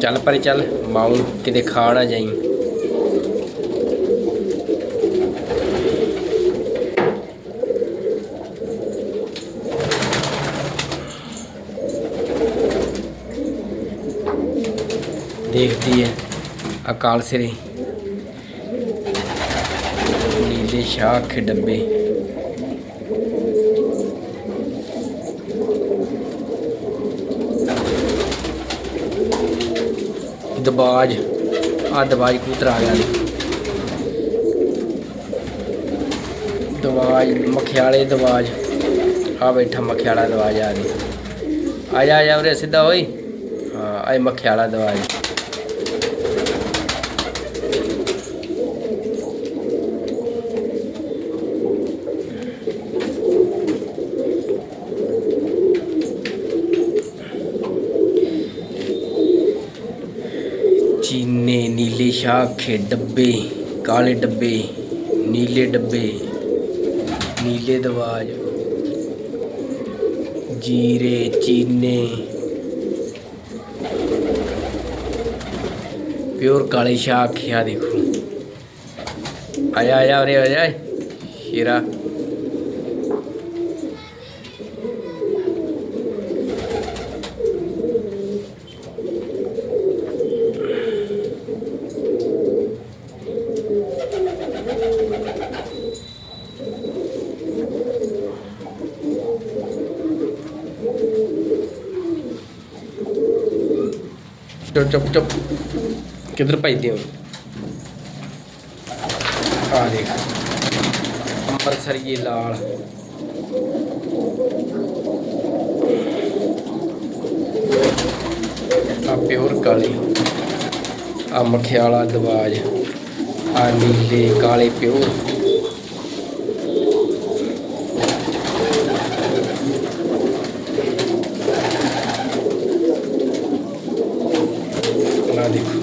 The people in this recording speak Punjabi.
ਚੱਲ ਪਰੇ ਚੱਲ, ਮਾਊ ਕਿਤੇ ਖਾ ਨਾ ਜਾਈ। ਦੇਖਦੀ ਹੈ ਅਕਾਲ ਸਿਰੇ। ਨੀਲੇ ਸ਼ਾਹ ਕੇ ਦਬਾਜ ਆ ਦਬਾਜ ਕੂਤਰ ਆ ਗਿਆ ਦਵਾਜ ਮਖਿਆਲੇ ਦਵਾਜ ਆ ਬੈਠਾ ਮਖਿਆਲਾ ਦਵਾਜ ਆ ਗਿਆ। ਆ ਜਾ ਜਾ ਉਰੇ ਸਿੱਧਾ ਹੋਈ ਹਾਂ ਆਏ ਮਖਿਆਲਾ ਦਵਾਜ ਚੀਨੇ ਨੀਲੇ ਸ਼ਾਖੇ ਡੱਬੇ ਕਾਲੇ ਡੱਬੇ ਨੀਲੇ ਡੱਬੇ ਨੀਲੇ ਦਵਾਜ ਜੀਰੇ ਚੀਨੇ ਪਿਓਰ ਕਾਲੇ ਸ਼ਾਖੇ ਆ ਦੇਖੋ ਆਇਆ ਆਇਆ ਉਰੇ ਆ ਜਾ ਸ਼ੇਰਾ ਚੁੱਪ ਚੁੱਪ ਚੁੱਪ। ਕਿੱਧਰ ਭਜਦੇ ਹੋ ਆ ਦੇਖ। ਅੰਮ੍ਰਿਤਸਰੀ ਲਾਲ। ਆ ਪਿਓਰ ਕਾਲੀ। ਆ ਮਖਿਆਲਾ ਦਵਾਜ ਆ ਨੀਲੇ, ਕਾਲੇ ਪਿਓਰ। des.